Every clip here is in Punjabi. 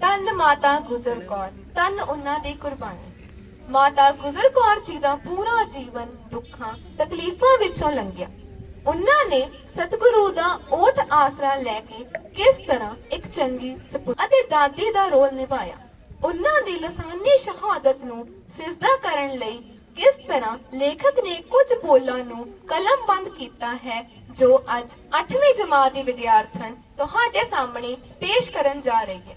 ਧੰਨ ਮਾਤਾ ਗੁਜਰ ਕੌਰ ਧੰਨ ਉਹਨਾਂ ਦੀ ਕੁਰਬਾਨੀ। ਮਾਤਾ ਗੁਜਰ ਕੌਰ ਜੀ ਦਾ ਪੂਰਾ ਜੀਵਨ ਦੁੱਖਾਂ, ਤਕਲੀਫਾਂ ਵਿੱਚੋਂ ਲੰਘਿਆ। ਉਹਨਾਂ ਨੇ ਸਤਿਗੁਰੂ ਦਾ ਓਟ ਆਸਰਾ ਲੈ ਕੇ ਕਿਸ ਤਰ੍ਹਾਂ ਇੱਕ ਚੰਗੀ ਸਪੁੱਤ ਅਤੇ ਦਾਦੀ ਦਾ ਰੋਲ ਨਿਭਾਇਆ? ਉਹਨਾਂ ਦੀ ਲਸਾਨੀ ਸ਼ਹਾਦਤ ਨੂੰ ਸਿਜਦਾ ਕਰਨ ਲਈ ਕਿਸ ਤਰ੍ਹਾਂ ਲੇਖਕ ਨੇ ਕੁਝ ਬੋਲਾਂ ਨੂੰ ਕਲਮਬੰਦ ਕੀਤਾ ਹੈ, ਜੋ ਅੱਜ 8ਵੀਂ ਜਮਾਤ ਦੀ ਵਿਦਿਆਰਥਣ ਤੁਹਾਡੇ ਸਾਹਮਣੇ ਪੇਸ਼ ਕਰਨ ਜਾ ਰਹੀ ਹੈ।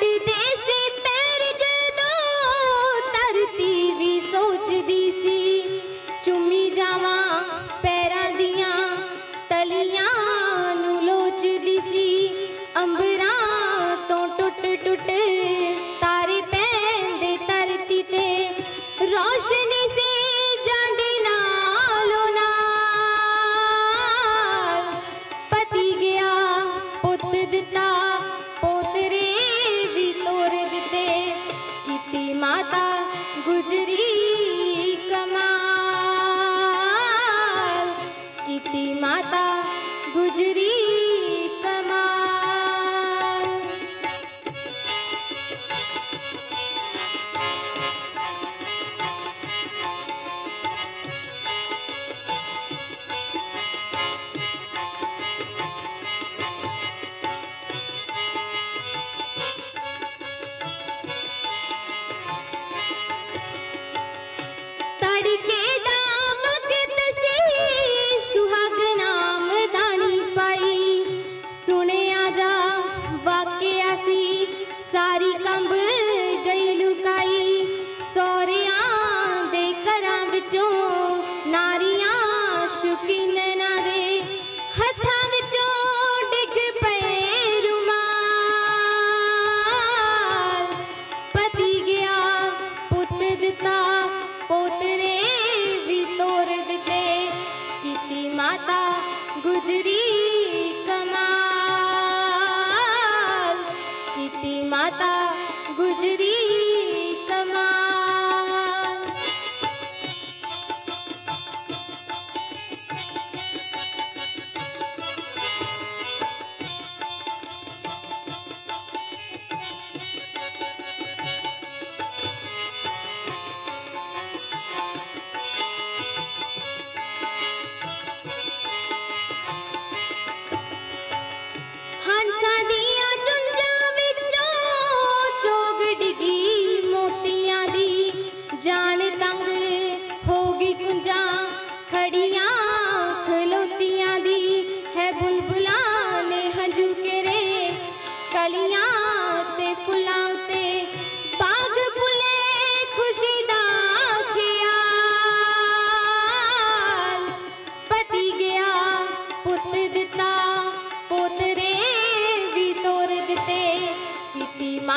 মাটি ਗੁਜਰੀ ਕਮਾਲ ਕੀਤੀ ਮਾਤਾ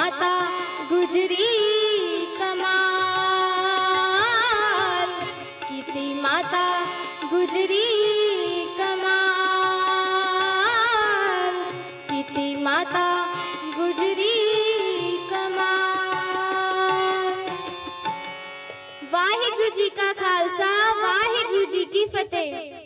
ਕੀਤੀ ਮਾਤਾ ਗੁਜਰੀ ਕਮਾਲ ਕੀਤੀ ਮਾਤਾ ਗੁਜਰੀ ਕਮਾਲ ਕੀਤੀ ਮਾਤਾ ਗੁਜਰੀ ਕਮਾਲ ਵਾਹਿਗੁਰੂ ਜੀ ਕਾ ਖਾਲਸਾ ਵਾਹਿਗੁਰੂ ਜੀ ਕੀ ਫਤਿਹ